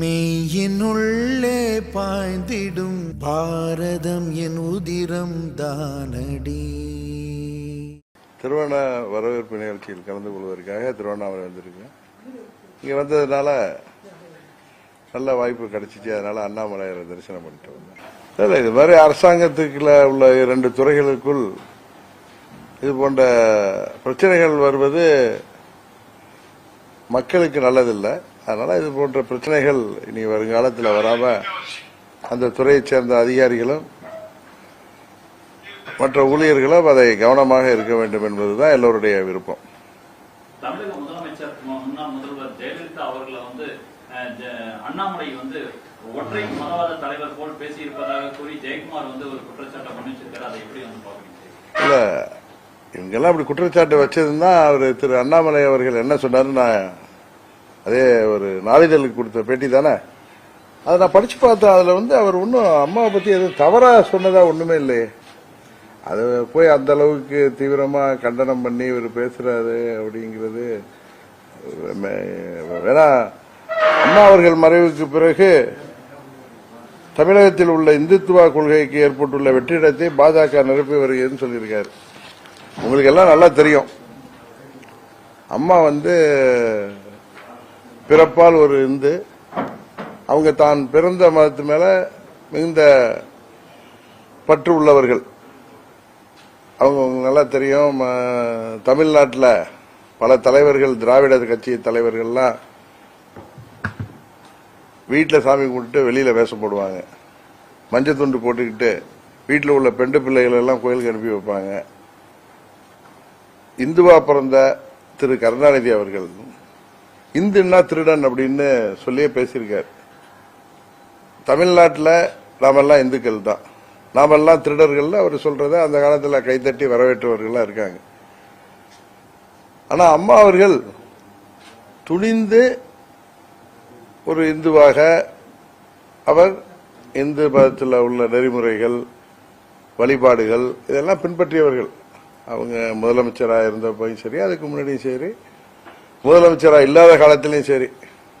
மெய்யினுள்ளே பாய்ந்திடும் பாரதம் என் உதிரம் தானடி. திருவண்ண வரவேற்பு நிகழ்ச்சியில் கலந்து கொள்வதற்காக திருவண்ணாமலை வந்திருக்கேன். இங்கே வந்ததுனால நல்ல வாய்ப்பு கிடைச்சிச்சு அதனால அண்ணாமலையாரை தரிசனம் பண்ணிட்டு வந்தேன். இல்லை இது மாதிரி அரசாங்கத்துக்குள்ள உள்ள இரண்டு துறைகளுக்குள் இது போன்ற பிரச்சனைகள் வருவது மக்களுக்கு நல்லதில்லை. அதனால இது போன்ற பிரச்சனைகள் இனி வருங்காலத்தில் வராம அந்த துறையைச் சேர்ந்த அதிகாரிகளும் மற்ற ஊழியர்களும் அதை கவனமாக இருக்க வேண்டும் என்பதுதான் எல்லோருடைய விருப்பம். தமிழக முதலமைச்சர் முன்னாள் முதல்வர் ஜெயலலிதா அவர்களை வந்து அண்ணாமலை வந்து ஒற்றை மதவாத தலைவர் போல் பேசியிருப்பதாக கூறி ஜெயக்குமார் வந்து ஒரு குற்றச்சாட்டை முன்வச்சிருக்காரு அதை எப்படி வந்து பாக்குறீங்க இல்ல இவங்கெல்லாம் அப்படி குற்றச்சாட்டு வச்சதுன்னா அவர் திரு அண்ணாமலை அவர்கள் என்ன சொன்னாரு நான் அதே ஒரு நாளிதழுக்கு கொடுத்த பேட்டி தானே? அதை நான் படிச்சு பார்த்தேன். அதுல வந்து அவர் ஒன்றும் அம்மாவை பத்தி எதுவும் தவறா சொன்னதா ஒண்ணுமே இல்லையே. அது போய் அந்த அளவுக்கு தீவிரமா கண்டனம் பண்ணி இவர் பேசுறாரு அப்படிங்கிறது வேணா அம்மா அவர்கள் மறைவுக்கு பிறகு தமிழகத்தில் உள்ள இந்துத்துவ கொள்கைக்கு ஏற்பட்டுள்ள வெற்றிடத்தை பாஜக நிரப்பி வருகிறதுன்னு சொல்லியிருக்காரு. உங்களுக்கு எல்லாம் நல்லா தெரியும். அம்மா வந்து பிறப்பால் ஒரு இந்து. அவங்க தான் பிறந்த மதத்து மேல மிகுந்த பற்று உள்ளவர்கள். அவங்க நல்லா தெரியும். ம- பல தலைவர்கள் திராவிட கட்சி தலைவர்கள்லாம் வீட்டில் சாமி கும்பிட்டு வெளியில் வேஷம் போடுவாங்க. மஞ்சள் துண்டு போட்டுக்கிட்டு வீட்டில் உள்ள பெண்டு பிள்ளைகள் எல்லாம் கோயிலுக்கு அனுப்பி வைப்பாங்க. இந்துவா பிறந்த திரு கருணாநிதி அவர்கள் இந்துன்னா திருடன் அப்படின்னு சொல்லியே பேசியிருக்கார். தமிழ்நாட்டில் நாமெல்லாம் இந்துக்கள் தான். நாமெல்லாம் திருடர்கள் அவர் சொல்றத அந்த காலத்தில் கைத்தட்டி வரவேற்றவர்களாக இருக்காங்க. ஆனால் அம்மா அவர்கள் துணிந்து ஒரு இந்துவாக அவர் இந்து மதத்தில் உள்ள நெறிமுறைகள் வழிபாடுகள் இதெல்லாம் பின்பற்றியவர்கள். அவங்க முதலமைச்சராக இருந்தப்பையும் சரி அதுக்கு முன்னாடியும் சரி முதலமைச்சராக இல்லாத காலத்திலையும் சரி.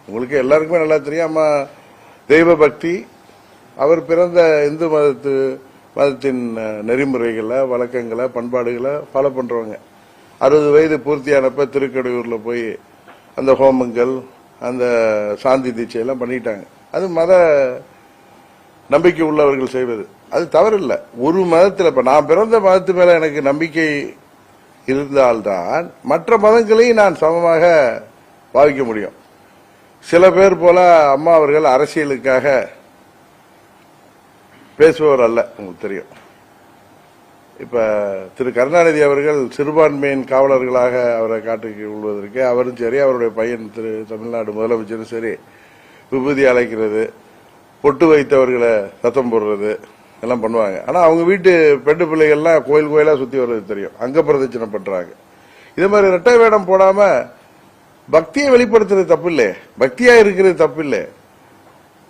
உங்களுக்கு எல்லாருக்குமே நல்லா தெரியும். அம்மா தெய்வ பக்தி அவர் பிறந்த இந்து மதத்து மதத்தின் நெறிமுறைகளை வழக்கங்களை பண்பாடுகளை ஃபாலோ பண்றவங்க. அறுபது வயது பூர்த்தியானப்ப திருக்கடையூர்ல போய் அந்த ஹோமங்கள் அந்த சாந்தி தீட்சையெல்லாம் பண்ணிட்டாங்க. அது மத நம்பிக்கை உள்ளவர்கள் செய்வது. அது தவறில்லை. ஒரு மதத்தில் இப்போ நான் பிறந்த மதத்து மேலே எனக்கு நம்பிக்கை இருந்தால்தான் மற்ற மதங்களையும் நான் சமமாக பாவிக்க முடியும். சில பேர் போல அம்மா அவர்கள் அரசியலுக்காக பேசுபவர் அல்ல உங்களுக்கு தெரியும். இப்ப திரு கருணாநிதி அவர்கள் சிறுபான்மையின் காவலர்களாக அவரை காட்டுக்கு கொள்வதற்கு அவரும் சரி அவருடைய பையன் திரு தமிழ்நாடு முதலமைச்சரும் சரி விபூதி அழைக்கிறது பொட்டு வைத்தவர்களை சத்தம் போடுறது எல்லாம் பண்ணுவாங்க. ஆனால் அவங்க வீட்டு பெண்டு பிள்ளைகள்லாம் கோயில் கோயிலாக சுற்றி வர்றது தெரியும். அங்கே பிரதட்சணம் பண்ணுறாங்க இது மாதிரி ரெட்டை வேடம் போடாமல் பக்தியை வெளிப்படுத்துறது தப்பு இல்லை பக்தியாக இருக்கிறது தப்பு இல்லை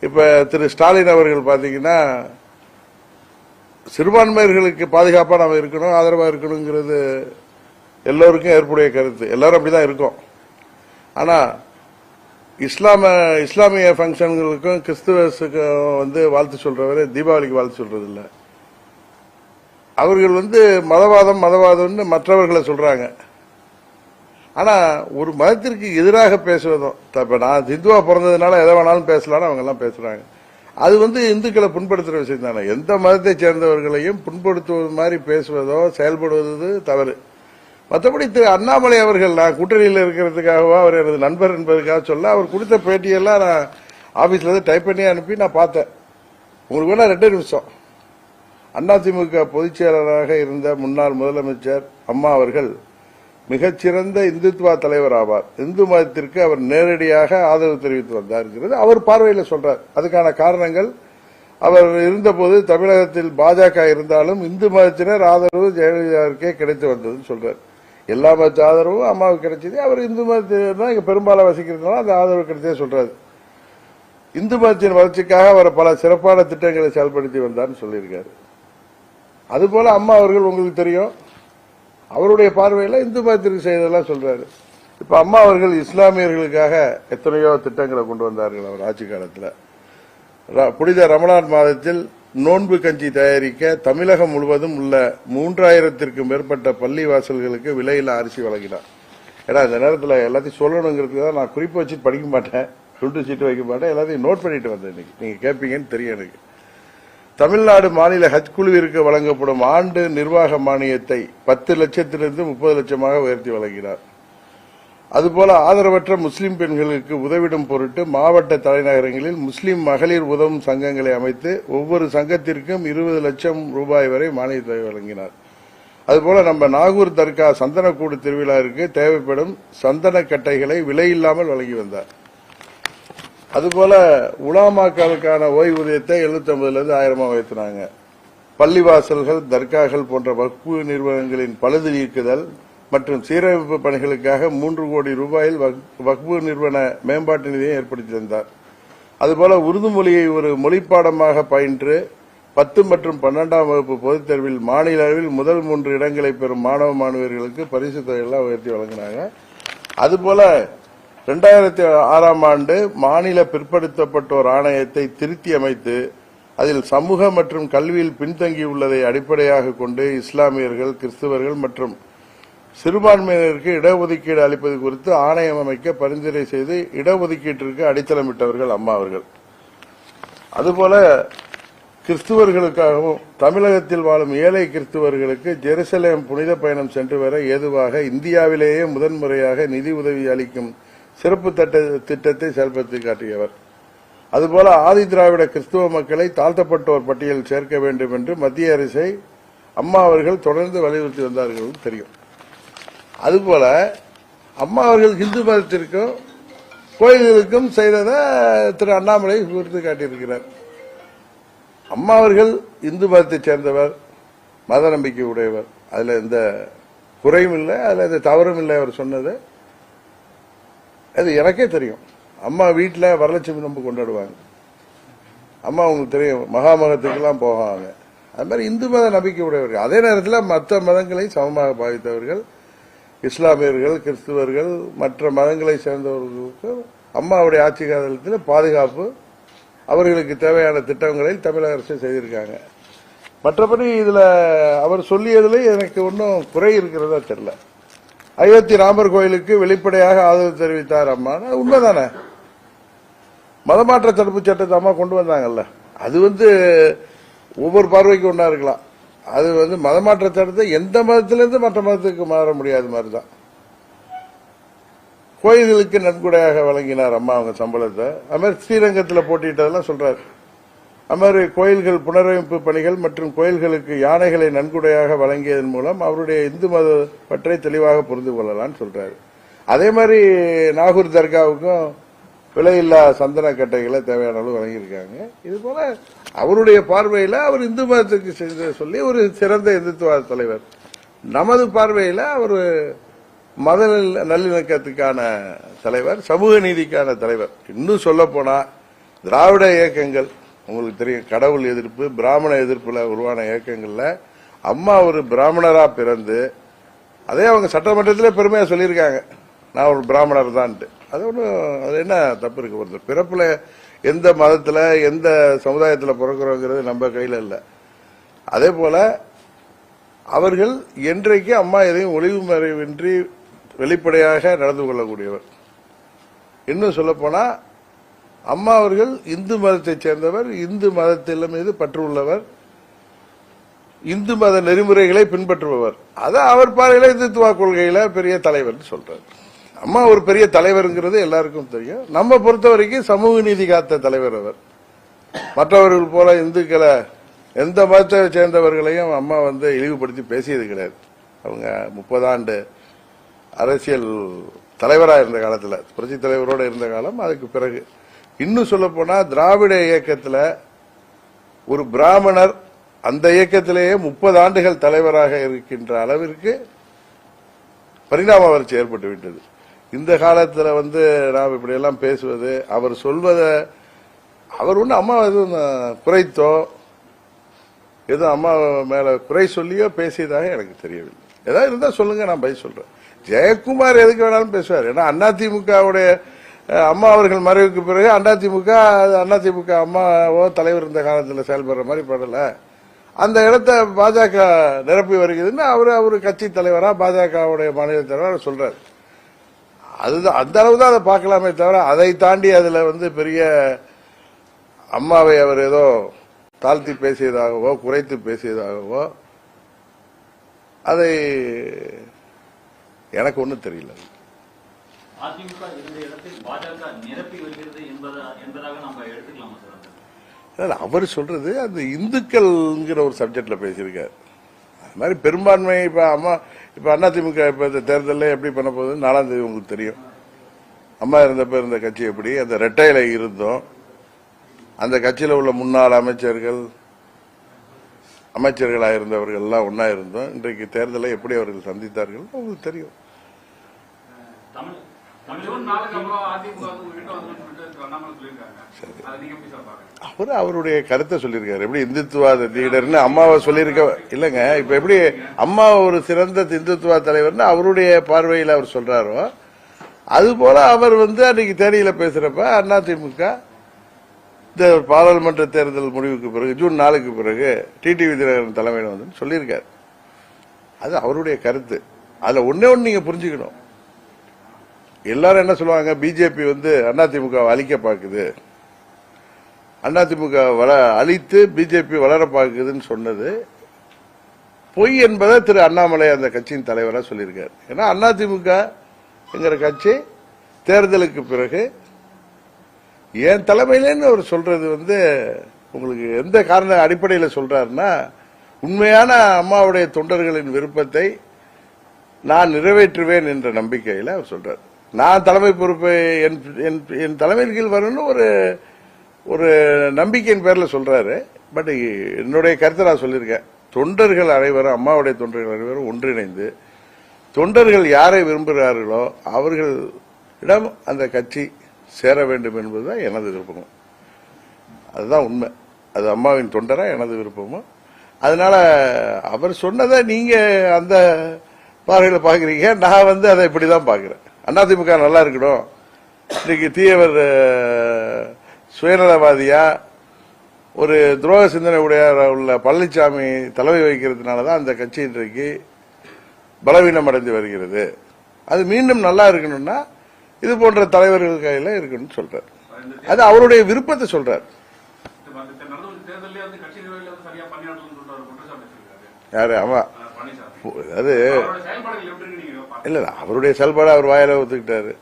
இப்போ திரு ஸ்டாலின் அவர்கள் பார்த்தீங்கன்னா சிறுபான்மையர்களுக்கு பாதுகாப்பாக நம்ம இருக்கணும் ஆதரவாக இருக்கணுங்கிறது எல்லோருக்கும் ஏற்புடைய கருத்து. எல்லாரும் அப்படிதான் இருக்கோம். ஆனால் இஸ்லாம இஸ்லாமிய ஃபங்க்ஷன்களுக்கும் கிறிஸ்துவஸுக்கும் வந்து வாழ்த்து சொல்றவரை தீபாவளிக்கு வாழ்த்து சொல்றது இல்ல அவர்கள் வந்து மதவாதம் மதவாதம்னு மற்றவர்களை சொல்றாங்க. ஆனா ஒரு மதத்திற்கு எதிராக பேசுவதும் இப்ப நான் ஹிந்துவா பிறந்ததுனால எதை வேணாலும் பேசலாம்னு அவங்க எல்லாம் பேசுறாங்க. அது வந்து இந்துக்களை புண்படுத்துற விஷயம் தானே எந்த மதத்தை சேர்ந்தவர்களையும் புண்படுத்துவது மாதிரி பேசுவதோ செயல்படுவது தவறு. மற்றபடி திரு அண்ணாமலை அவர்கள் நான் கூட்டணியில் இருக்கிறதுக்காகவோ அவர் எனது நண்பர் என்பதுக்காக சொல்ல அவர் கொடுத்த பேட்டியெல்லாம் நான் ஆஃபீஸில் இருந்து டைப் பண்ணி அனுப்பி நான் பார்த்தேன். உங்களுக்கு வேணால் ரெண்டு நிமிஷம். அதிமுக பொதுச் செயலாளராக இருந்த முன்னாள் முதலமைச்சர் அம்மா அவர்கள் மிகச்சிறந்த இந்துத்துவா தலைவர் ஆவார். இந்து மதத்திற்கு அவர் நேரடியாக ஆதரவு தெரிவித்து வந்தார் அவர் பார்வையில் சொல்றார். அதுக்கான காரணங்கள் அவர் இருந்தபோது தமிழகத்தில் பாஜக இருந்தாலும் இந்து மதத்தினர் ஆதரவு ஜெயலலிதாவுக்கே கிடைத்து வந்ததுன்னு சொல்றார். எல்லா மத ஆதரவும் அம்மாவுக்கு கிடைச்சது. அவர் இந்து மதத்தினர் தான் இங்க பெரும்பாலும் வசிக்கிறதுனால அந்த ஆதரவு கிடைச்சதே சொல்றாரு. இந்து மதத்தின் வளர்ச்சிக்காக அவர் பல சிறப்பான திட்டங்களை செயல்படுத்தி வந்தார்னு சொல்லியிருக்காரு. அதுபோல அம்மா அவர்கள் உங்களுக்கு தெரியும். அவருடைய பார்வையில் இந்து மதத்திற்கு செய்ததெல்லாம் சொல்றாரு. இப்ப அம்மா அவர்கள் இஸ்லாமியர்களுக்காக எத்தனையோ திட்டங்களை கொண்டு வந்தார்கள் அவர் ஆட்சி காலத்தில். புனித ரமணான் மாதத்தில் நோன்பு கஞ்சி தயாரிக்க தமிழகம் முழுவதும் உள்ள மூன்றாயிரத்திற்கும் மேற்பட்ட பள்ளி வாசல்களுக்கு விலையில்லா அரிசி வழங்கினார். ஏன்னா இந்த நேரத்தில் எல்லாத்தையும் சொல்லணுங்கிறதுக்கு தான் நான் குறிப்பு வச்சு படிக்க மாட்டேன். துண்டு சீட்டு வைக்க மாட்டேன். எல்லாத்தையும் நோட் பண்ணிட்டு வந்தேன் இன்னைக்கு. நீங்க கேட்பீங்கன்னு தெரியும் எனக்கு. தமிழ்நாடு மாநில ஹஜ் குழுவிற்கு வழங்கப்படும் ஆண்டு நிர்வாக மானியத்தை பத்து லட்சத்திலிருந்து முப்பது லட்சமாக உயர்த்தி வழங்கினார். அதுபோல ஆதரவற்ற முஸ்லிம் பெண்களுக்கு உதவிடும் பொருட்டு மாவட்ட தலைநகரங்களில் முஸ்லிம் மகளிர் உதவும் சங்கங்களை அமைத்து ஒவ்வொரு சங்கத்திற்கும் இருபது லட்சம் ரூபாய் வரை மானியத்தை வழங்கினார். அதுபோல நம்ம நாகூர் தர்கா சந்தனக்கூடு திருவிழாவிற்கு தேவைப்படும் சந்தன கட்டைகளை விலையில்லாமல் வழங்கி வந்தார். அதுபோல உலாமாக்களுக்கான ஓய்வூதியத்தை 750 ஆயிரமாக ஆயிரமா உயர்த்தினாங்க. பள்ளிவாசல்கள் தர்காக்கள் போன்ற வக்பு நிறுவனங்களின் பழுது நீக்குதல் மற்றும் சீரமைப்பு பணிகளுக்காக மூன்று கோடி ரூபாயில் வக்- வக்பு நிறுவன மேம்பாட்டு நிதியை ஏற்படுத்தி தந்தார். அதுபோல உருது மொழியை ஒரு மொழிப்பாடமாக பயின்று பத்து மற்றும் பன்னெண்டாம் வகுப்பு பொதுத் தேர்வில் மாநில அளவில் முதல் மூன்று இடங்களை பெறும் மாணவ மாணவர்களுக்கு பரிசு தொகையெல்லாம் உயர்த்தி வழங்கினாங்க. அதுபோல இரண்டாயிரத்தி ஆறாம் ஆண்டு மாநில பிற்படுத்தப்பட்டோர் ஆணையத்தை திருத்தி அமைத்து அதில் சமூக மற்றும் கல்வியில் பின்தங்கியுள்ளதை அடிப்படையாக கொண்டு இஸ்லாமியர்கள் கிறிஸ்தவர்கள் மற்றும் சிறுபான்மையினருக்கு இடஒதுக்கீடு அளிப்பது குறித்து ஆணையம் அமைக்க பரிந்துரை செய்து இடஒதுக்கீட்டிற்கு அடித்தளமிட்டவர்கள் அம்மா அவர்கள். அதுபோல கிறிஸ்துவர்களுக்காகவும் தமிழகத்தில் வாழும் ஏழை கிறிஸ்துவர்களுக்கு ஜெருசலேம் புனித பயணம் சென்று வர ஏதுவாக இந்தியாவிலேயே முதன்முறையாக நிதி உதவி அளிக்கும் சிறப்பு தட்ட- திட்டத்தை செயல்படுத்தி காட்டியவர். அதுபோல ஆதி திராவிட கிறிஸ்துவ மக்களை தாழ்த்தப்பட்டோர் பட்டியலில் சேர்க்க வேண்டும் என்று மத்திய அரசை அம்மா அவர்கள் தொடர்ந்து வலியுறுத்தி வந்தார்கள் தெரியும். அதுபோல அம்மா அவர்கள் ஹிந்து மதத்திற்கும் கோயில்களுக்கும் செய்ததை திரு அண்ணாமலை குறித்து காட்டியிருக்கிறார். அம்மா அவர்கள் இந்து மதத்தைச் சேர்ந்தவர் மத நம்பிக்கை உடையவர். அதில் எந்த குறையும் இல்லை அதில் எந்த தவறும் இல்லை அவர் சொன்னது. அது எனக்கே தெரியும். அம்மா வீட்டில் வரலட்சுமி நம்ப கொண்டாடுவாங்க. அம்மா உங்களுக்கு தெரியும் மகாமகத்துக்கெல்லாம் போவாங்க அது மாதிரி இந்து மத நம்பிக்கை உடையவர்கள். அதே நேரத்தில் மற்ற மதங்களை சமமாக பாவித்தவர்கள். இஸ்லாமியர்கள் கிறிஸ்துவர்கள் மற்ற மதங்களை சேர்ந்தவர்களுக்கு அம்மாவுடைய ஆட்சி காலத்தில் பாதுகாப்பு அவர்களுக்கு தேவையான திட்டங்களை தமிழக அரசு செய்திருக்காங்க. மற்றபடி இதில் அவர் சொல்லியதில் எனக்கு ஒன்றும் குறை இருக்கிறதா தெரில அயோத்தி ராமர் கோயிலுக்கு வெளிப்படையாக ஆதரவு தெரிவித்தார் அம்மா. உண்மைதானே? மதமாற்ற தடுப்பு சட்டத்தை அம்மா கொண்டு வந்தாங்கல்ல. அது வந்து ஒவ்வொரு பார்வைக்கு ஒன்றா இருக்கலாம். அது வந்து மதமாற்ற சட்டத்தை எந்த மதத்திலிருந்து மற்ற மதத்துக்கு மாற முடியாத மாதிரி தான் கோயில்களுக்கு நன்கொடையாக வழங்கினார் அம்மா அவங்க சம்பளத்தை. அது மாதிரி ஸ்ரீரங்கத்தில் போட்டியிட்டதெல்லாம் சொல்றாரு. அது மாதிரி கோயில்கள் புனரமைப்பு பணிகள் மற்றும் கோயில்களுக்கு யானைகளை நன்கொடையாக வழங்கியதன் மூலம் அவருடைய இந்து மத பற்றை தெளிவாக புரிந்து கொள்ளலாம்னு சொல்றாரு. அதே மாதிரி நாகூர் தர்காவுக்கும் விலையில்லா சந்தன கட்டைகளை தேவையான அளவு வழங்கியிருக்காங்க. இது போல அவருடைய பார்வையில அவர் இந்து மதத்துக்கு செய்த சொல்லி ஒரு சிறந்த இந்துத்துவ தலைவர். நமது பார்வையில அவர் மத நல்ல- நல்லிணக்கத்துக்கான தலைவர் சமூக நீதிக்கான தலைவர். இன்னும் சொல்ல போனா திராவிட இயக்கங்கள் உங்களுக்கு தெரியும் கடவுள் எதிர்ப்பு பிராமண எதிர்ப்புல உருவான இயக்கங்கள்ல அம்மா ஒரு பிராமணரா பிறந்து அதே அவங்க சட்டமன்றத்திலே பெருமையா சொல்லியிருக்காங்க. நான் ஒரு பிராமணர் தான்ட்டு. அது ஒன்றும் அது என்ன தப்பு இருக்கு ஒருத்தர் பிறப்பில் எந்த மதத்தில் எந்த சமுதாயத்தில் பிறக்கிறோங்கிறது நம்ம கையில் இல்லை. அதே போல் அவர்கள் என்றைக்கு அம்மா எதையும் ஒளிவு மறைவின்றி வெளிப்படையாக நடந்து கொள்ளக்கூடியவர். இன்னும் சொல்லப்போனால் அம்மா அவர்கள் இந்து மதத்தைச் சேர்ந்தவர் இந்து மதத்தில் மீது பற்று உள்ளவர் இந்து மத நெறிமுறைகளை பின்பற்றுபவர். அதை அவர் பார்வையில இந்துத்துவ கொள்கையில் பெரிய தலைவர் சொல்றாரு. அம்மா ஒரு பெரிய தலைவருங்கிறது எல்லாருக்கும் தெரியும். நம்ம பொறுத்த வரைக்கும் சமூக நீதி காத்த தலைவர் அவர். மற்றவர்கள் போல இந்துக்களை எந்த மதத்தை சேர்ந்தவர்களையும் அம்மா வந்து இழிவுபடுத்தி பேசியது கிடையாது. அவங்க முப்பது ஆண்டு அரசியல் தலைவராக இருந்த காலத்தில் புரட்சி தலைவரோட இருந்த காலம் அதுக்கு பிறகு. இன்னும் சொல்ல போனால் திராவிட இயக்கத்தில் ஒரு பிராமணர் அந்த இயக்கத்திலேயே முப்பது ஆண்டுகள் தலைவராக இருக்கின்ற அளவிற்கு பரிணாம வளர்ச்சி ஏற்பட்டு விட்டது. இந்த காலத்துல வந்து நாம் இப்படி எல்லாம் பேசுவது அவர் சொல்வதை அவர் ஒன்றும் அம்மா எதுவும் குறைத்தோ எதுவும் அம்மா மேல குறை சொல்லியோ பேசியதாக எனக்கு தெரியவில்லை. ஏதாவது இருந்தா சொல்லுங்க நான் பதில் சொல்றேன். ஜெயக்குமார் எதுக்கு வேணாலும் பேசுவார். ஏன்னா அதிமுகவுடைய அம்மா அவர்கள் மறைவுக்கு பிறகு அதிமுக அதிமுக அம்மாவோ தலைவர் இருந்த காலத்தில் செயல்படுற மாதிரி படல. அந்த இடத்த பாஜக நிரப்பி வருகிறதுன்னு அவர் அவர் கட்சி தலைவரா பாஜகவுடைய மாநில தலைவராக சொல்றாரு. அதுதான் அந்த அளவு தான் அதை பார்க்கலாமே தவிர அதை தாண்டி அதுல வந்து பெரிய அம்மாவை அவர் ஏதோ தாழ்த்தி பேசியதாகவோ குறைத்து பேசியதாகவோ அதை எனக்கு ஒன்றும் தெரியல. அவர் சொல்றது அந்த இந்துக்கள்ங்கிற ஒரு சப்ஜெக்ட்ல பேசியிருக்காரு. அது மாதிரி பெரும்பான்மை இப்ப அம்மா இப்ப அதிமுக இப்ப இந்த தேர்தலில் எப்படி பண்ண போகுதுன்னு நாலாம் தேதி உங்களுக்கு தெரியும். அம்மா இருந்தப்ப இருந்த கட்சி எப்படி? அந்த ரெட்டையில இருந்தோம். அந்த கட்சியில உள்ள முன்னாள் அமைச்சர்கள் அமைச்சர்களாக இருந்தவர்கள் எல்லாம் ஒன்னா இருந்தோம். இன்றைக்கு தேர்தலை எப்படி அவர்கள் சந்தித்தார்கள் உங்களுக்கு தெரியும். அவர் அவருடைய கருத்தை சொல்லியிருக்காரு. எப்படி இந்துத்துவாத லீடர்னு அம்மாவை சொல்லியிருக்க இல்லைங்க. இப்ப எப்படி அம்மா ஒரு சிறந்த இந்துத்துவ தலைவர்னு அவருடைய பார்வையில் அவர் சொல்றாரோ அது போல அவர் வந்து அன்னைக்கு தேனியில பேசுறப்ப அதிமுக இந்த பாராளுமன்ற தேர்தல் முடிவுக்கு பிறகு ஜூன் நாலுக்கு பிறகு டிடிவி தினகரன் தலைமையில் வந்து சொல்லியிருக்காரு. அது அவருடைய கருத்து. அதுல ஒண்ணே ஒண்ணு நீங்க புரிஞ்சுக்கணும். எல்லாரும் என்ன சொல்லுவாங்க? பிஜேபி வந்து அதிமுக அழிக்க பாக்குது அதிமுக வள அழித்து பிஜேபி வளர பார்க்குதுன்னு சொன்னது. பொய் என்பதை திரு அண்ணாமலை அந்த கட்சியின் தலைவராக சொல்லியிருக்கார். ஏன்னா அதிமுக என்கிற கட்சி தேர்தலுக்கு பிறகு என் தலைமையிலேன்னு அவர் சொல்றது வந்து உங்களுக்கு எந்த காரண அடிப்படையில் சொல்றாருன்னா உண்மையான அம்மாவுடைய தொண்டர்களின் விருப்பத்தை நான் நிறைவேற்றுவேன் என்ற நம்பிக்கையில் அவர் சொல்றார். நான் தலைமை பொறுப்பை என் என்- என் தலைமையின் கீழ் வரணும்னு ஒரு ஒரு நம்பிக்கையின் பேரில் சொல்கிறாரு பட் என்னுடைய கருத்தை நான் சொல்லியிருக்கேன். தொண்டர்கள் அனைவரும் அம்மாவுடைய தொண்டர்கள் அனைவரும் ஒன்றிணைந்து தொண்டர்கள் யாரை விரும்புகிறார்களோ அவர்களிடம் அந்த கட்சி சேர வேண்டும் என்பது தான் எனது விருப்பம் அதுதான் உண்மை. அது அம்மாவின் தொண்டராக எனது விருப்பமும். அதனால் அவர் சொன்னதை நீங்கள் அந்த பார்வையில் பார்க்குறீங்க. நான் வந்து அதை இப்படி தான் பார்க்குறேன். அதிமுக நல்லா இருக்கணும். இன்னைக்கு தீயவர் சுயநலவாதியா ஒரு துரோக சிந்தனை உடையார் உள்ள பழனிசாமி தலைமை வகிக்கிறதுனாலதான் அந்த கட்சி இன்றைக்கு பலவீனம் அடைந்து வருகிறது. அது மீண்டும் நல்லா இருக்கணும்னா இது போன்ற தலைவர்கள் கையில இருக்கணும்னு சொல்றார். அது அவருடைய விருப்பத்தை சொல்றார். யாரு? ஆமா. அஹ் பழனிசாமி அது அவரோட செயல்பாடுகள் எப்படி இருக்கு நீங்க பாக்குறீங்க இல்ல அவருடைய செயல்பாடு அவர் வாயில ஒத்துக்கிட்டாரு.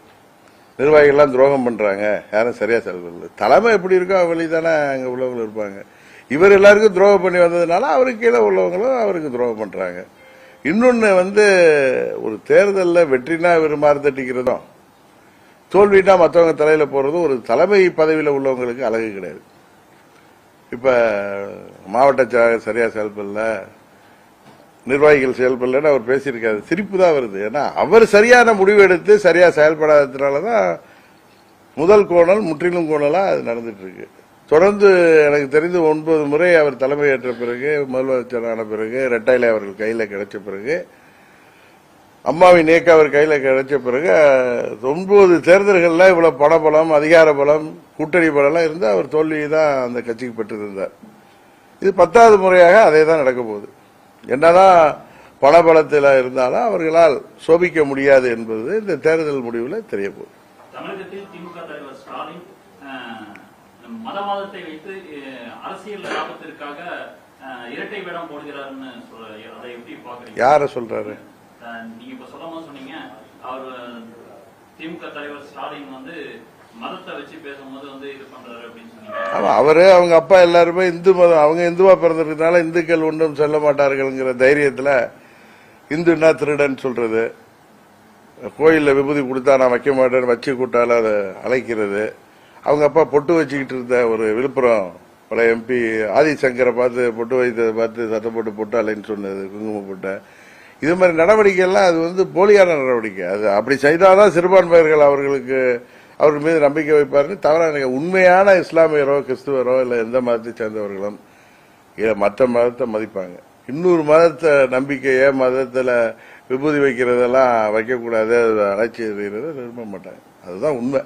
நிர்வாகிகள்லாம் துரோகம் பண்றாங்க. யாரும் சரியா செயல்படல தலைமை எப்படி இருக்கோ வழி தானே அங்க உள்ளவங்க இருப்பாங்க. இவர் எல்லாருக்கும் துரோகம் பண்ணி வந்ததுனால அவருக்கு கீழே உள்ளவங்களும் அவருக்கு துரோகம் பண்றாங்க. இன்னொன்னு வந்து ஒரு தேர்தலில் வெற்றினா இவர் மாறுதட்டிக்கிறதும் தோல்வினா மற்றவங்க தலையில போறதும் ஒரு தலைமை பதவியில் உள்ளவங்களுக்கு அழகு கிடையாது. இப்ப மாவட்ட செயலாளர் சரியா செயல்படல. நிர்வாகிகள் செயல்படலன்னு அவர் பேசியிருக்காரு. சிரிப்பு தான் வருது. ஏன்னா அவர் சரியான முடிவு எடுத்து சரியா செயல்படாததுனால தான் முதல் கோணல் முற்றிலும் கோணலா அது நடந்துட்டு இருக்கு தொடர்ந்து எனக்கு தெரிந்து ஒன்பது முறை அவர் தலைமையேற்ற பிறகு முதலமைச்சரான ஆன பிறகு ரெட்டையில அவர்கள் கையில் கிடைச்ச பிறகு அம்மாவின் இயக்க அவர் கையில் கிடைச்ச பிறகு ஒன்பது தேர்தல்களில் இவ்வளோ பணபலம் அதிகார பலம் கூட்டணி பலம்லாம் இருந்து அவர் தோல்வியை தான் அந்த கட்சிக்கு பெற்றிருந்தார். இது பத்தாவது முறையாக அதே தான் நடக்க போகுது. என்னதான் பணபலத்தில் இருந்தாலும் அவர்களால் சோபிக்க முடியாது என்பது இந்த தேர்தல் முடிவில் தெரிய போகுது தமிழகத்தில் திமுக தலைவர் ஸ்டாலின் மதவாதத்தை வைத்து அரசியல் லாபத்திற்காக இரட்டை வேடம் போடுகிறாருன்னு சொல்ற அதை எப்படி பாக்குறீங்க யார சொல்றாரு? நீங்க இப்ப சொல்லும் சொன்னீங்க அவர் திமுக தலைவர் ஸ்டாலின் வந்து அவரு அவங்க அப்பா எல்லாருமே இந்து மதம் அவங்க இந்துவா பிறந்திருக்கனால இந்துக்கள் ஒன்றும் சொல்ல மாட்டார்கள்ங்கிற தைரியத்துல இந்துன்னா திருடன் சொல்றது. கோயில்ல விபூதி கொடுத்தா நான் வைக்க மாட்டேன்னு வச்சு கூட்டால அதை அழைக்கிறது. அவங்க அப்பா பொட்டு வச்சுக்கிட்டு இருந்த ஒரு விழுப்புரம் பழைய எம்பி ஆதிசங்கரை பார்த்து பொட்டு வைத்ததை பார்த்து சத்தம் போட்டு பொட்டு அலைன்னு சொன்னது குங்குமம் போட்டேன் இது மாதிரி நடவடிக்கைகள்லாம் அது வந்து போலியான நடவடிக்கை. அது அப்படி செய்தாதான் சிறுபான்மையர்கள் அவர்களுக்கு அவர்கள் மீது நம்பிக்கை வைப்பாருன்னு தவறாக உண்மையான இஸ்லாமியரோ கிறிஸ்துவரோ இல்லை எந்த மதத்தை சேர்ந்தவர்களும் இல்ல மற்ற மதத்தை மதிப்பாங்க. இன்னொரு மதத்தை நம்பிக்கையே மதத்தில் விபூதி வைக்கிறதெல்லாம் வைக்கக்கூடாது அது அழைச்சி எறிகிறத விரும்ப மாட்டாங்க. அதுதான் உண்மை.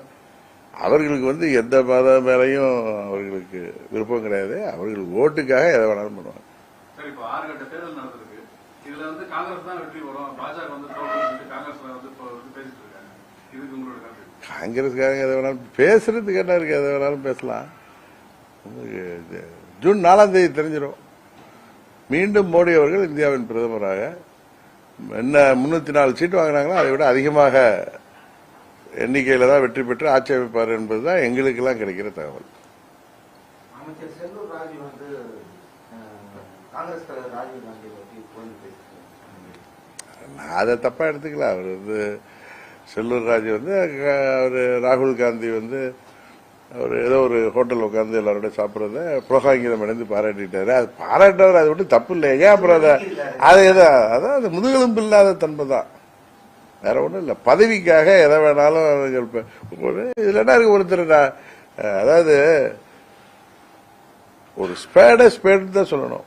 அவர்களுக்கு வந்து எந்த மத மேலையும் அவர்களுக்கு விருப்பம் கிடையாது. அவர்கள் ஓட்டுக்காக எதை வேணாலும் பண்ணுவாங்க. இதுல வந்து காங்கிரஸ் தான் வெற்றி பாஜக வந்து வந்து பேசிட்டு இருக்காங்க. இதுக்கு உங்களோட காங்கிரஸ்காரங்க எதை வேணாலும் பேசுறதுக்கு என்ன இருக்கு? எதை வேணாலும் பேசலாம். ஜூன் நாலாம் தேதி தெரிஞ்சிடும் மீண்டும் மோடி அவர்கள் இந்தியாவின் பிரதமராக என்ன முன்னூத்தி நாலு சீட்டு வாங்கினாங்களோ அதை விட அதிகமாக எண்ணிக்கையில தான் வெற்றி பெற்று ஆட்சி அமைப்பார் என்பதுதான் எங்களுக்கெல்லாம் கிடைக்கிற தகவல். நான் அதை தப்பா எடுத்துக்கல. அவர் வந்து செல்லூர் ராஜு வந்து அவர் ராகுல் காந்தி வந்து அவர் ஏதோ ஒரு ஹோட்டலில் உட்காந்து எல்லாரோட சாப்பிட்றத புரோகாங்கிதம் அடைந்து பாராட்டிட்டாரு. அது பாராட்டவர் அதை விட்டு தப்பு இல்லை. ஏன் அப்புறம் அதை அது எதோ அதான் அது முதுகெலும்பு இல்லாத தன்மை தான். வேற ஒன்றும் இல்லை. பதவிக்காக எதை வேணாலும் அவர்கள் ஒரு- என்ன இருக்கு ஒருத்தர் நான், அதாவது ஒரு ஸ்பேடை ஸ்பேடு தான் சொல்லணும்.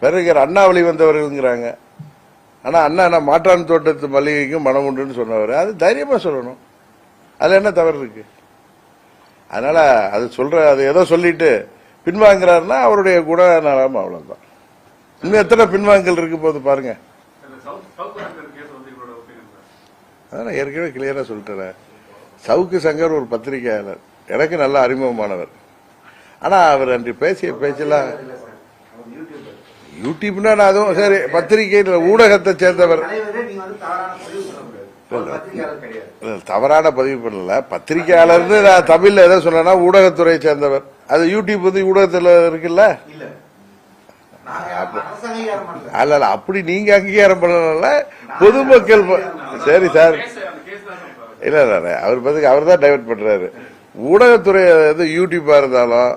பிறகு அண்ணாவளி வந்தவர்கள்ங்கிறாங்க. ஆனால் அண்ணா நான் மாற்றான் தோட்டத்து மளிகைக்கும் மனம் உண்டுன்னு சொன்னவர். அது தைரியமாக சொல்லணும். அதில் என்ன தவறு இருக்கு? அதனால் அது சொல்கிற அது ஏதோ சொல்லிட்டு பின்வாங்கிறாருன்னா அவருடைய குணநலம் அவ்வளோதான் இன்னும் எத்தனை பின்வாங்கல் இருக்கு போது பாருங்க. அதான் நான் ஏற்கனவே கிளியராக சொல்லிட்டேன். சவுக்கு சங்கர் ஒரு பத்திரிகையாளர். எனக்கு நல்ல அறிமுகமானவர். ஆனால் அவர் அன்று பேசிய பேச்செல்லாம் இல்ல சார் அவர் யூடியூபர் யூடியூப்னா நான் அதுவும் சரி பத்திரிகையில் ஊடகத்தை சேர்ந்தவர். வந்து தவறான பதிவு பண்ணல. பத்திரிகையாளர்னு நான் தமிழ்ல எதை சொன்னேன்னா ஊடகத்துறையை சேர்ந்தவர். அது யூடியூப் வந்து ஊடகத்துல இருக்குல்ல? அல்ல அப்படி நீங்க அங்கீகாரம் பண்ணல பொதுமக்கள் சரி சார். இல்ல இல்ல. அவர் பதில் அவர் தான் டைவர்ட் பண்றாரு. ஊடகத்துறை அது யூடியூபா இருந்தாலும்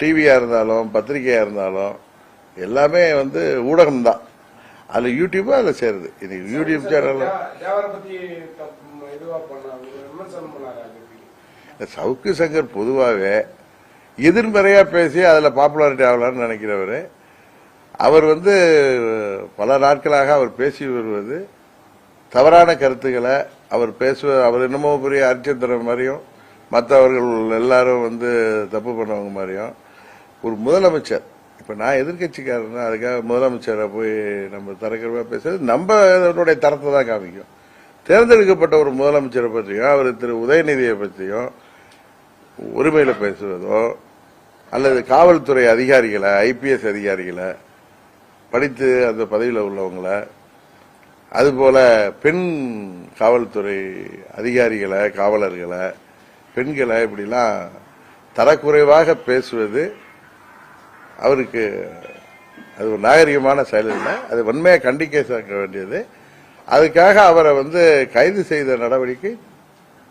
டிவியா இருந்தாலும் பத்திரிகையா இருந்தாலும் எல்லாமே வந்து ஊடகம் தான் அதுல யூடியூபா அதுல சேருது. இன்னைக்கு யூடியூப் சேனல் சவுக்கு சங்கர் பொதுவாகவே எதிர்மறையா பேசி அதுல பாப்புலாரிட்டி ஆகலாம்னு நினைக்கிறவர். அவர் வந்து பல நாட்களாக அவர் பேசி வருவது தவறான கருத்துக்களை அவர் பேசுவ அவர் என்னமோ பெரிய அரிச்சந்திரன் மாதிரியும் மற்றவர்கள் எல்லாரும் வந்து தப்பு பண்ணவங்க மாதிரியும் ஒரு முதலமைச்சர் இப்போ நான் எதிர்கட்சிக்காரன்னா அதுக்காக முதலமைச்சரை போய் நம்ம தரக்கிறவா பேசுறது நம்ம அதனுடைய தரத்தை தான் காமிக்கும். தேர்ந்தெடுக்கப்பட்ட ஒரு முதலமைச்சரை பற்றியும் அவர் திரு உதயநிதியை பற்றியும் உரிமையில் பேசுவதோ அல்லது காவல்துறை அதிகாரிகளை ஐபிஎஸ் அதிகாரிகளை படித்து அந்த பதவியில் உள்ளவங்களை அதுபோல பெண் காவல்துறை அதிகாரிகளை காவலர்களை பெண்களை இப்படிலாம் தரக்குறைவாக பேசுவது அவருக்கு அது ஒரு நாகரிகமான செயல் இல்லை. அது வன்மையாக கண்டிக்க சேர்க்க வேண்டியது. அதுக்காக அவரை வந்து கைது செய்த நடவடிக்கை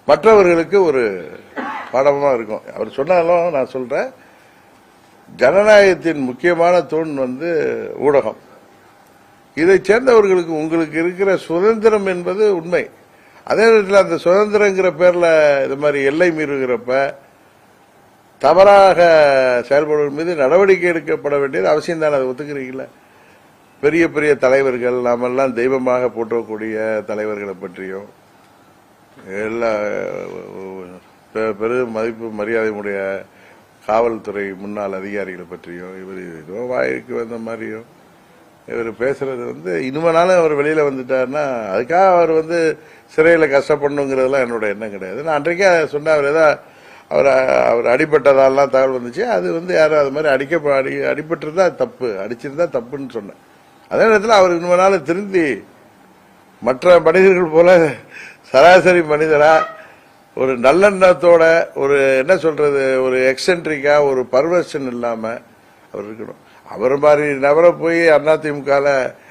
மற்றவர்களுக்கு ஒரு பாடமாக இருக்கும். அவர் சொன்னாலும் நான் சொல்கிறேன் ஜனநாயகத்தின் முக்கியமான தூண் வந்து ஊடகம். இதை சேர்ந்தவர்களுக்கு உங்களுக்கு இருக்கிற சுதந்திரம் என்பது உண்மை. அதே நேரத்தில் அந்த சுதந்திரங்கிற பேரில் இது மாதிரி எல்லை மீறுகிறப்ப தவறாக செயல்படுவதன் மீது நடவடிக்கை எடுக்கப்பட வேண்டியது அவசியம் தான். அதை ஒத்துக்கிறீங்கள? பெரிய பெரிய தலைவர்கள் நாமெல்லாம் தெய்வமாக போற்றக்கூடிய தலைவர்களை பற்றியும் எல்லா பெ- பெரும் மதிப்பு மரியாதையுடைய காவல்துறை முன்னாள் அதிகாரிகளை பற்றியும் இவர் ஏதோ வாய்க்கு வந்த மாதிரியும் இவர் பேசுறது வந்து இனிமேனாலும் அவர் வெளியில வந்துட்டாருன்னா அதுக்காக அவர் வந்து சிறையில கஷ்டப்படணுங்கிறதுலாம் என்னோட எண்ணம் கிடையாது. நான் அன்றைக்கே சொன்ன அவர் ஏதாவது அவர் அவர் அடிபட்டதாலாம் தகவல் வந்துச்சு. அது வந்து யாரும் அது மாதிரி அடிக்க அடி அடிபட்டிருந்தா தப்பு. அடிச்சிருந்தா தப்புன்னு சொன்னேன். அதே நேரத்தில் அவர் இனிமேனாலும் திருந்தி மற்ற மனிதர்கள் போல சராசரி மனிதரா ஒரு நல்லெண்ணத்தோட ஒரு என்ன சொல்றது ஒரு எக்ஸென்ட்ரிக்கா ஒரு பர்வர்ஷன் இல்லாம அவர் இருக்கணும். அவர் மாதிரி நபரை போய் அதிமுகல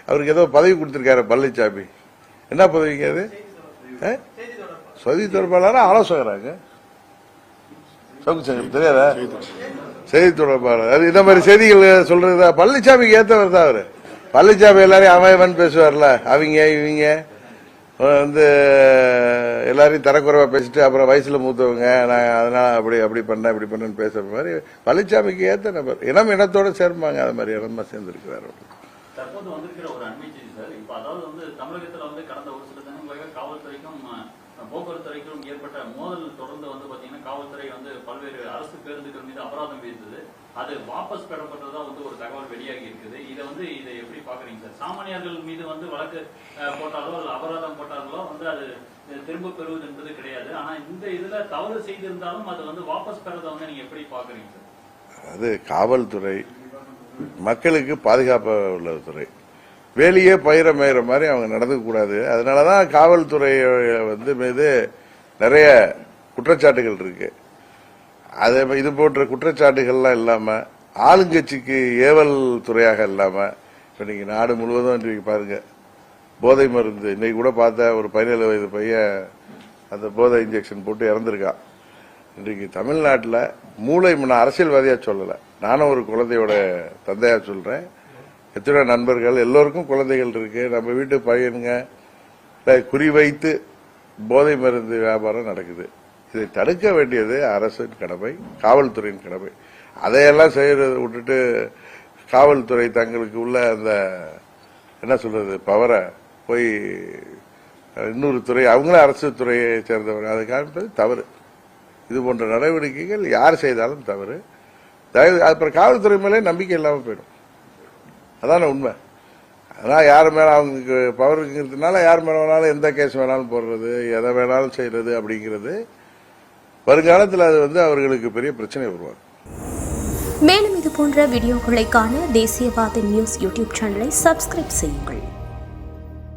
அவருக்கு ஏதோ பதவி கொடுத்திருக்காரு பழனிசாமி என்ன பதவிங்க அது? ஆ? செய்தி தொடர்பாளர் ஆலோசகராங்க தெரியாதா? செய்தி தொடர்பாளர். அது இந்த மாதிரி செய்திகள் சொல்றதா? பழனிசாமிக்கு ஏத்தவர் தான் அவரு. பழனிசாமி எல்லாரையும் அவன் பேசுவார்ல. அவங்க இவங்க வந்து எல்லாரையும் தரக்குறைவா பேசிட்டு அப்புறம் வயசுல மூத்தவங்க நான் அதனால அப்படி அப்படி பண்ணேன் இப்படி பண்ணேன்னு பேசுற மாதிரி பழனிசாமிக்கு ஏத்த நபர். இனம் இனத்தோட சேர்ப்பாங்க அது மாதிரி இடமா சேர்ந்திருக்கிறார் அவர் தற்போது வந்திருக்கிற ஒரு அண்மை செய்தி சார் இப்ப அதாவது வந்து தமிழகத்துல வந்து கடந்த ஒரு சில தினங்களாக காவல்துறைக்கும் அஹ், போக்குவரத்துறைக்கும் ஏற்பட்ட மோதல் தொடர்ந்து வந்து பாத்தீங்கன்னா காவல்துறை வந்து பல்வேறு அரசு பேருந்துகள் மீது அபராதம் விதித்தது அது வாபஸ் பெறப்பட்டதா வந்து ஒரு தகவல் வெளியாகி இருக்குது. இதை வந்து இதை எப்படி பாக்குறீங்க சார்? சாமானியர்கள் மீது வந்து வழக்கு போட்டாலோ அல்லது அபராதம் போட்டாலோ வந்து அது திரும்ப பெறுவது என்பது கிடையாது. ஆனா இந்த இதுல தவறு செய்திருந்தாலும் அது வந்து வாபஸ் பெறதை வந்து நீங்க எப்படி பாக்குறீங்க சார்? அது காவல்துறை மக்களுக்கு பாதுகாப்பு உள்ள துறை. வேலையே பயிர மேயிற மாதிரி அவங்க நடந்துக்கூடாது அதனால தான் காவல்துறை வந்து மீது நிறைய குற்றச்சாட்டுகள் இருக்குது அதே மாதிரி இது போன்ற குற்றச்சாட்டுகள்லாம் இல்லாமல் ஆளுங்கட்சிக்கு ஏவல் துறையாக இல்லாமல் இப்போ நீங்க நாடு முழுவதும் இன்றைக்கு பாருங்க போதை மருந்து. இன்னைக்கு கூட பார்த்த ஒரு பதினேழு வயது பையன் அந்த போதை இன்ஜெக்ஷன் போட்டு இறந்துருக்கான் இன்றைக்கு தமிழ்நாட்டில் மூளை நான் அரசியல்வாதியாக சொல்லலை. நானும் ஒரு குழந்தையோட தந்தையாக சொல்கிறேன் எத்தனை நண்பர்கள் எல்லோருக்கும் குழந்தைகள் இருக்கு. நம்ம வீட்டு பையனுங்க குறிவைத்து போதை மருந்து வியாபாரம் நடக்குது. இதை தடுக்க வேண்டியது அரசின் கடமை காவல்துறையின் கடமை. அதையெல்லாம் செய்யறதை விட்டுட்டு காவல்துறை தங்களுக்கு உள்ள அந்த என்ன சொல்றது பவரை போய் இன்னொரு துறை அவங்களும் அரசு துறையை சேர்ந்தவர் அதை காமிப்பது தவறு. இது போன்ற நடவடிக்கைகள் யார் செய்தாலும் தவறு. தயவு அப்புறம் காவல்துறை மேலே நம்பிக்கை இல்லாமல் போயிடும். அதான உண்மை. அதனால் யார் மேலே அவங்களுக்கு பவர் இருக்கிறதுனால யார் மேலே வேணாலும் எந்த கேஸ் வேணாலும் போடுறது எதை வேணாலும் செய்யறது அப்படிங்கிறது வருங்காலத்தில் அது வந்து அவர்களுக்கு பெரிய பிரச்சனை வருவாங்க மேலும் இது போன்ற வீடியோக்களை காண தேசியவாத நியூஸ் யூடியூப் சேனலை சப்ஸ்கிரைப் செய்யுங்கள்.